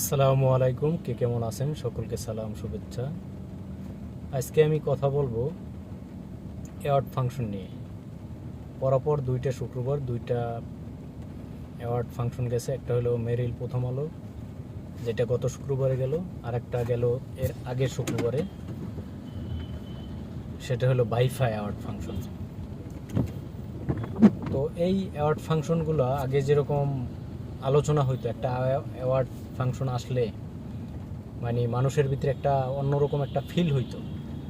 আসসালামু আলাইকুম, কে কেমন আছেন? সকলকে সালাম, শুভেচ্ছা। আজকে আমি কথা বলব অ্যাওয়ার্ড ফাংশন নিয়ে। পরপর দুইটা শুক্রবার দুইটা অ্যাওয়ার্ড ফাংশন গেছে। একটা হলো মেরিল প্রথম আলো, যেটা গত শুক্রবারে গেল আর একটা গেল এর আগের শুক্রবারে। সেটা হলো বাইফাই অ্যাওয়ার্ড ফাংশন। তো এই অ্যাওয়ার্ড ফাংশনগুলো আগে যেরকম আলোচনা হইতো, একটা অ্যাওয়ার্ড ফাংশন আসলে মানে মানুষের ভিতরে একটা অন্যরকম একটা ফিল হইতো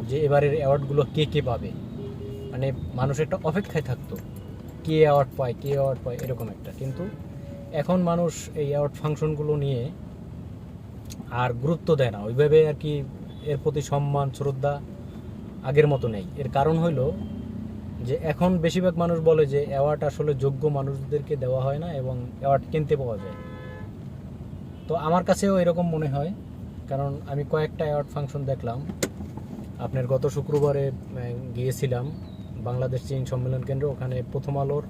যে এবারের অ্যাওয়ার্ডগুলো কে কে পাবে। মানে মানুষ একটা অপেক্ষায় থাকতো, কে অ্যাওয়ার্ড পায়, কে অ্যাওয়ার্ড পায়, এরকম একটা। কিন্তু এখন মানুষ এই অ্যাওয়ার্ড ফাংশনগুলো নিয়ে আর গুরুত্ব দেয় না। ওইভাবে আর কি এর প্রতি সম্মান, শ্রদ্ধা আগের মতো নেই। এর কারণ হইল যে এখন বেশিরভাগ মানুষ বলে যে অ্যাওয়ার্ড আসলে যোগ্য মানুষদেরকে দেওয়া হয় না এবং অ্যাওয়ার্ড কিনতে পাওয়া যায়। তো আমার কাছেও এরকম মনে হয়, কারণ আমি কয়েকটা অ্যাওয়ার্ড ফাংশন দেখলাম। আপনার গত শুক্রবারে গিয়েছিলাম বাংলাদেশ চীন সম্মেলন কেন্দ্র, ওখানে প্রথম আলোর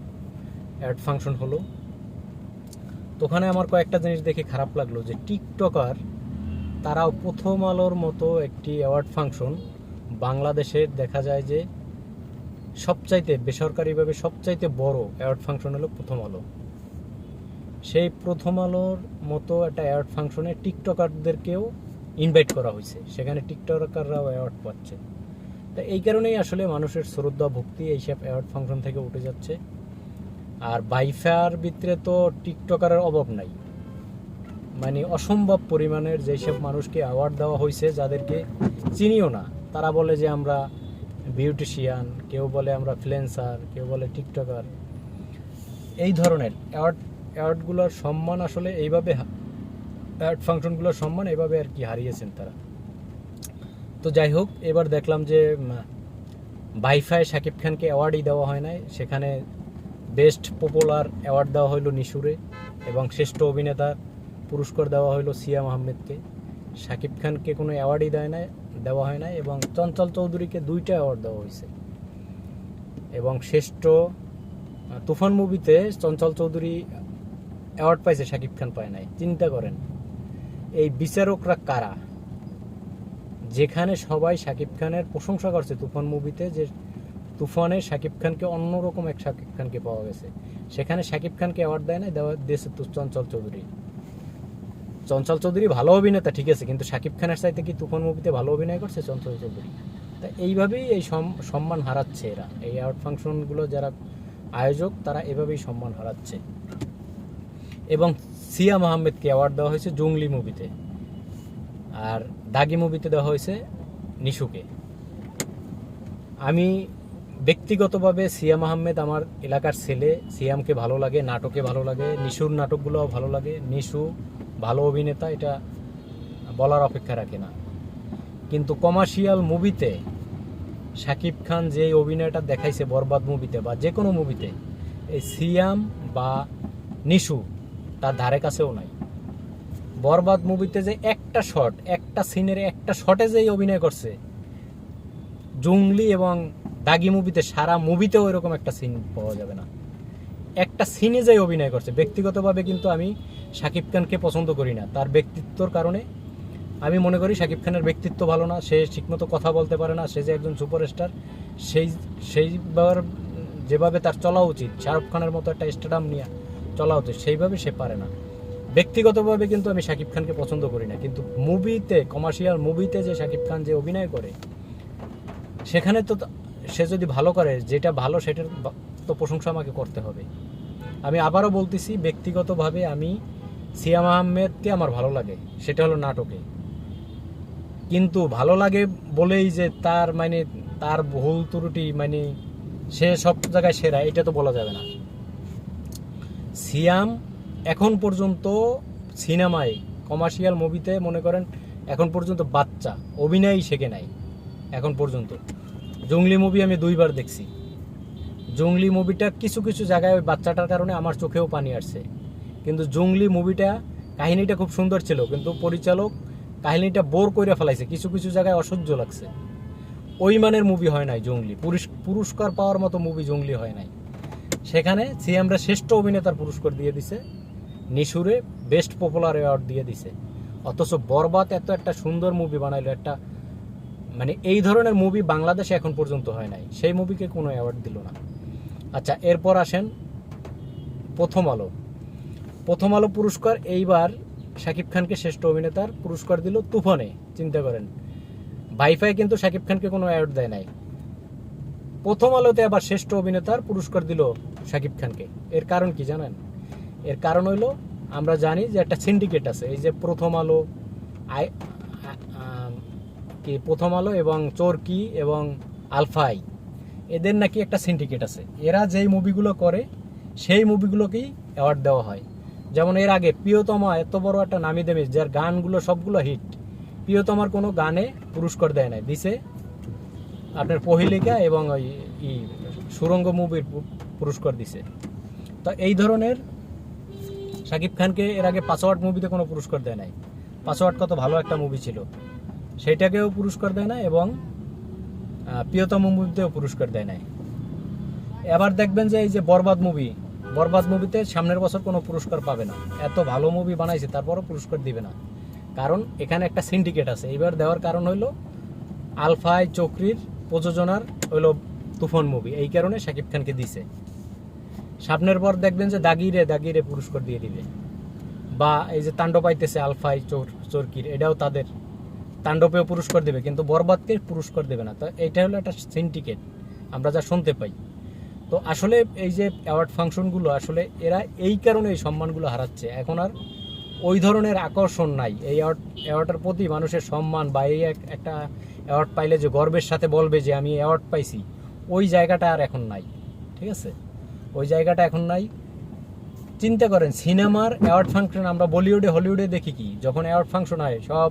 অ্যাওয়ার্ড ফাংশন হলো। তো ওখানে আমার কয়েকটা জিনিস দেখে খারাপ লাগল যে টিকটকার, তারাও প্রথম আলোর মতো একটি অ্যাওয়ার্ড ফাংশন। বাংলাদেশের দেখা যায় যে সবচাইতে বেসরকারিভাবে সবচাইতে বড় অ্যাওয়ার্ড ফাংশন হলো প্রথম আলো। সেই প্রথম আলোর মতো একটা অ্যাওয়ার্ড ফাংশনে টিকটকারদেরকেও ইনভাইট করা হয়েছে। সেখানে টিকটকাররাও অ্যাওয়ার্ড পাচ্ছে। তা এই কারণেই আসলে মানুষের শ্রদ্ধা, ভক্তি এইসব অ্যাওয়ার্ড ফাংশন থেকে উঠে যাচ্ছে। আর বাইফার ভিতরে তো টিকটকারের অভাব নাই। মানে অসম্ভব পরিমাণের যেসব মানুষকে অ্যাওয়ার্ড দেওয়া হয়েছে, যাদেরকে চিনিও না। তারা বলে যে আমরা বিউটিশিয়ান, কেউ বলে আমরা ফ্লেন্সার কেউ বলে টিকটকার। এই ধরনের অ্যাওয়ার্ড অ্যাওয়ার্ডগুলোর সম্মান আসলে এইভাবে অ্যাওয়ার্ড ফাংশনগুলোর সম্মান এইভাবে আর কি হারিয়েছেন তারা। তো যাই হোক, এবার দেখলাম যে বাইফাই শাকিব খানকে অ্যাওয়ার্ডই দেওয়া হয় নাই। সেখানে বেস্ট পপুলার অ্যাওয়ার্ড দেওয়া হলো নিশুরে এবং শ্রেষ্ঠ অভিনেতার পুরস্কার দেওয়া হলো সিয়াম আহমেদকে শাকিব খানকে কোনো অ্যাওয়ার্ডই দেয় না দেওয়া হয় না এবং চঞ্চল চৌধুরীকে দুইটা অ্যাওয়ার্ড দেওয়া হয়েছে এবং শ্রেষ্ঠ তুফান মুভিতে চঞ্চল চৌধুরী অ্যাওয়ার্ড পাইছে শাকিব খান পায় নাই। চিন্তা করেন, এই বিচারকরা কারা? যেখানে সবাই শাকিব খানের প্রশংসা করছে, তুফান মুভিতে যে তুফানে শাকিব খানকে অন্যরকম এক শাকিব খানকে পাওয়া গেছে। সেখানে শাকিব খানকে অ্যাওয়ার্ড দেয় না দেওয়া দিয়েছে চঞ্চল চৌধুরী। চঞ্চল চৌধুরী ভালো অভিনেতা, ঠিক আছে, কিন্তু শাকিব খানের চাইতে কি তুফান মুভিতে ভালো অভিনয় করছে চঞ্চল চৌধুরী? তা এইভাবেই এই সম- সম্মান হারাচ্ছে এরা। এই অ্যাওয়ার্ড ফাংশনগুলো যারা আয়োজক, তারা এভাবেই সম্মান হারাচ্ছে। এবং সিয়াম আহমেদকে অ্যাওয়ার্ড দেওয়া হয়েছে জঙ্গলি মুভিতে আর দাগি মুভিতে দেওয়া হয়েছে নিশুকে। আমি ব্যক্তিগতভাবে সিয়াম আহমেদ আমার এলাকার ছেলে। সিয়ামকে ভালো লাগে, নাটকে ভালো লাগে, নিশুর নাটকগুলোও ভালো লাগে। নিশু ভালো অভিনেতা, এটা বলার অপেক্ষা রাখে না। কিন্তু কমার্শিয়াল মুভিতে শাকিব খান যে অভিনয়টা দেখাইছে বরবাদ মুভিতে বা যে কোনো মুভিতে এই সিয়াম বা নিশু তার ধারে কাছেও নাই। বরবাদ মুভিতে যে একটা শট একটা সিনের একটা শটে যেই অভিনয় করছে জঙ্গলি এবং দাগি মুভিতে সারা মুভিতেও এরকম একটা সিন পাওয়া যাবে না। একটা সিনে যে অভিনয় করছে, ব্যক্তিগতভাবে কিন্তু আমি শাকিব খানকে পছন্দ করি না। তার ব্যক্তিত্বর কারণে আমি মনে করি শাকিব খানের ব্যক্তিত্ব ভালো না, সে ঠিকমতো কথা বলতে পারে না, সে যে একজন সুপারস্টার সেই, সেইবার যেভাবে তার চলা উচিত, শাহরুখ খানের মতো একটা স্টেডিয়াম নিয়ে। চলা উচিত, সেইভাবে সে পারে না। ব্যক্তিগতভাবে কিন্তু আমি শাকিব খানকে পছন্দ করি না, কিন্তু মুভিতে কমার্শিয়াল মুভিতে যে শাকিব খান যে অভিনয় করে, সেখানে তো সে যদি ভালো করে, যেটা ভালো সেটার তো প্রশংসা আমাকে করতে হবে। আমি আবারও বলতেছি, ব্যক্তিগতভাবে আমি সিয়াম আহমেদকে আমার ভালো লাগে, সেটা হলো নাটকে। কিন্তু ভালো লাগে বলেই যে তার মানে তার ভুল ত্রুটি মানে সে সব জায়গায় সেরা, এটা তো বলা যাবে না। সিয়াম এখন পর্যন্ত সিনেমায় কমার্শিয়াল মুভিতে মনে করেন, এখন পর্যন্ত বাচ্চা, অভিনয়ই শেখে নাই, এখন পর্যন্ত। জঙ্গলি মুভি আমি দুইবার দেখছি। জঙ্গলি মুভিটা কিছু কিছু জায়গায় ওই বাচ্চাটার কারণে আমার চোখেও পানি আসছে। কিন্তু জঙ্গলি মুভিটা কাহিনীটা খুব সুন্দর ছিল, কিন্তু পরিচালক কাহিনীটা বোর করে ফেলাইছে, কিছু কিছু জায়গায় অসহ্য লাগছে। ওই মানের মুভি হয় নাই জঙ্গলি পুরস্কার পাওয়ার মতো মুভি জঙ্গলি হয় নাই। সেখানে সিএমরা শ্রেষ্ঠ অভিনেতার পুরস্কার দিয়ে দিছে। নিশুরে বেস্ট পপুলার অ্যাওয়ার্ড দিয়ে দিছে। অথচ বরবাদ এত একটা সুন্দর মুভি বানাইলো, একটা মানে এই ধরনের মুভি বাংলাদেশে এখন পর্যন্ত হয় নাই। সেই মুভিকে কোনো অ্যাওয়ার্ড দিল না। আচ্ছা এরপর আসেন প্রথম আলো। প্রথম আলো পুরস্কার এইবার শাকিব খানকে শ্রেষ্ঠ অভিনেতার পুরস্কার দিল তুফানে। চিন্তা করেন, ভাইফাই কিন্তু শাকিব খানকে কোনো অ্যাওয়ার্ড দেয় নাই। প্রথম আলোতে আবার শ্রেষ্ঠ অভিনেতার পুরস্কার দিল শাকিব খানকে। এর কারণ কি জানেন? এর কারণ হইল, আমরা জানি যে একটা সিন্ডিকেট আছে, এই যে প্রথম আলো, আই কি প্রথম আলো এবং চরকি এবং আলফাই এদের নাকি একটা সিন্ডিকেট আছে। এরা যেই মুভিগুলো করে, সেই মুভিগুলোকেই অ্যাওয়ার্ড দেওয়া হয়। যেমন এর আগে প্রিয়তমা এত বড় একটা নামি দামি, যার গানগুলো সবগুলো হিট প্রিয়তমার কোনো গানে পুরস্কার দেয় নাই। দিছে আপনার পহিলিকা এবং ওই সুরঙ্গ মুভির পুরস্কার দিছে। তো এই ধরনের শাকিব খানকে এর আগে পাসওয়ার্ড মুভিতে কোনো পুরস্কার দেয় নাই। পাসওয়ার্ড কত ভালো একটা মুভি ছিল। সেইটাকেও পুরস্কার দেয় না এবং প্রিয়তম মুভিতেও পুরস্কার দেয় নাই। এবার দেখবেন যে এই যে বরবাদ মুভি বরবাদ মুভিতে সামনের বছর কোনো পুরস্কার পাবে না। এত ভালো মুভি বানাইছে, তারপরও পুরস্কার দিবে না। কারণ এখানে একটা সিন্ডিকেট আছে। এবার দেওয়ার কারণ হইল আলফাই চক্রির প্রযোজনার হইল তুফান মুভি এই কারণে শাকিব খানকে দিছে। সামনের পর দেখবেন যে দাগিরে দাগিরে পুরস্কার দিয়ে দিবে। বা এই যে তাণ্ডব পাইতেছে আলফাই চোর, চরকির, এটাও তাদের তাণ্ডবেও পুরস্কার দেবে, কিন্তু বরবাদকে পুরস্কার দেবে না। তো এইটা হলো একটা সিন্ডিকেট আমরা যা শুনতে পাই। তো আসলে এই যে অ্যাওয়ার্ড ফাংশনগুলো আসলে এরা এই কারণে এই সম্মানগুলো হারাচ্ছে। এখন আর ওই ধরনের আকর্ষণ নাই। এই অ্যাওয়ার্ড অ্যাওয়ার্ডের প্রতি মানুষের সম্মান বা এই এক- একটা অ্যাওয়ার্ড পাইলে যে গর্বের সাথে বলবে যে আমি অ্যাওয়ার্ড পাইছি, ওই জায়গাটা আর এখন নাই। ঠিক আছে? ওই জায়গাটা এখন নাই। চিন্তা করেন, সিনেমার অ্যাওয়ার্ড ফাংশন আমরা বলিউডে, হলিউডে দেখি কি? যখন অ্যাওয়ার্ড ফাংশন হয়, সব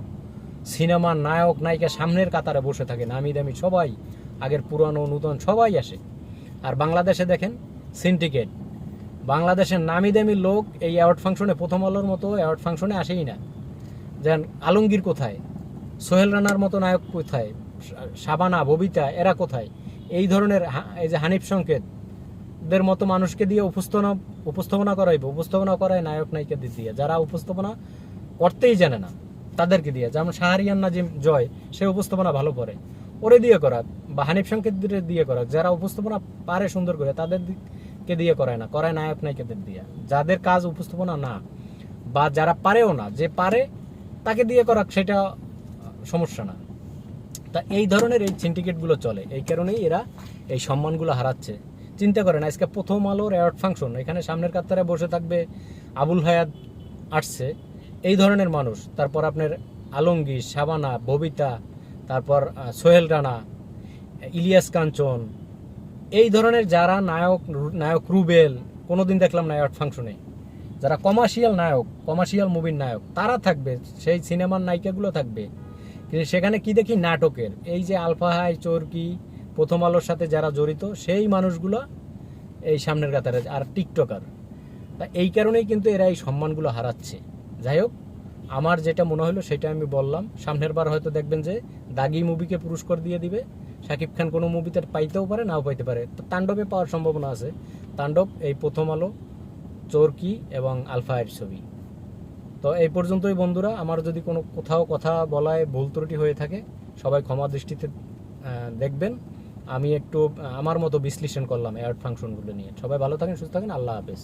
সিনেমার নায়ক, নায়িকা সামনের কাতারে বসে থাকে, নামি দামি সবাই, আগের পুরানো, নূতন সবাই আসে। আর বাংলাদেশে দেখেন, সিন্ডিকেট। বাংলাদেশের নামি দামি লোক এই অ্যাওয়ার্ড ফাংশনে, প্রথম আলোর মতো অ্যাওয়ার্ড ফাংশনে আসেই না। যেন আলমগীর কোথায়? সোহেল রানার মতো নায়ক কোথায়? শাবানা ববিতা, এরা কোথায়? এই ধরনের এই যে হানিফ সংকেত দের মতো মানুষকে দিয়ে উপস্থাপনা উপস্থাপনা করাইবে। উপস্থাপনা করায় নায়ক নায়িকাদের দিয়ে। যারা উপস্থাপনা করতেই জানে না, তাদেরকে দিয়ে। যেমন শাহরিয়ান নাজিম জয়, সে উপস্থাপনা ভালো করে। ওরে দিয়ে করাক, বা হানিফ সংকেতদের দিয়ে করাক। যারা উপস্থাপনা পারে সুন্দর করে তাদের কে দিয়ে করায় না, করায় নায়ক নায়িকাদের দিয়ে। যাদের কাজ উপস্থাপনা না, বা যারা পারেও না, যে পারে, তাকে দিয়ে করাক, সেটা সমস্যা না। তা এই ধরনের এই সিন্ডিকেটগুলো চলে। এই কারণেই এরা এই সম্মানগুলো হারাচ্ছে। চিন্তা করেন আজকে প্রথম আলোর অ্যাওয়ার্ড ফাংশন, এখানে সামনের কাতারে বসে থাকবে আবুল হায়াত আসছে, এই ধরনের মানুষ। তারপর আপনার আলমগীর, শাবানা, ববিতা, তারপর সোহেল রানা, ইলিয়াস কাঞ্চন, এই ধরনের যারা নায়ক নায়ক রুবেল, কোনোদিন দেখলাম না অ্যাওয়ার্ড ফাংশনে। যারা কমার্শিয়াল নায়ক, কমার্শিয়াল মুভির নায়ক, তারা থাকবে, সেই সিনেমার নায়িকাগুলো থাকবে। সেখানে কি দেখি নাটকের? এই যে আলফা হাই, চোরকি প্রথম আলোর সাথে যারা জড়িত, সেই মানুষগুলো এই সামনের কাতারে আর টিকটকার। তা এই কারণেই কিন্তু এরা এই সম্মানগুলো হারাচ্ছে। যাই হোক, আমার যেটা মনে হলো সেটা আমি বললাম। সামনের বার হয়তো দেখবেন যে দাগি মুভিকে পুরস্কার দিয়ে দিবে। শাকিব খান কোনো মুভিতে পাইতেও পারে, নাও পাইতে পারে। তো তাণ্ডবে পাওয়ার সম্ভাবনা আছে। তাণ্ডব, এই প্রথম আলো, চোরকি এবং আলফায়ের ছবি। তো এই পর্যন্তই বন্ধুরা, আমার যদি কোনো কোথাও কথা বলায় ভুল ত্রুটি হয়ে থাকে, সবাই ক্ষমা দৃষ্টিতে দেখবেন। আমি একটু আমার মতো বিশ্লেষণ করলাম অ্যাড ফাংশনগুলো নিয়ে। সবাই ভালো থাকেন, সুস্থ থাকেন, আল্লাহ হাফেজ।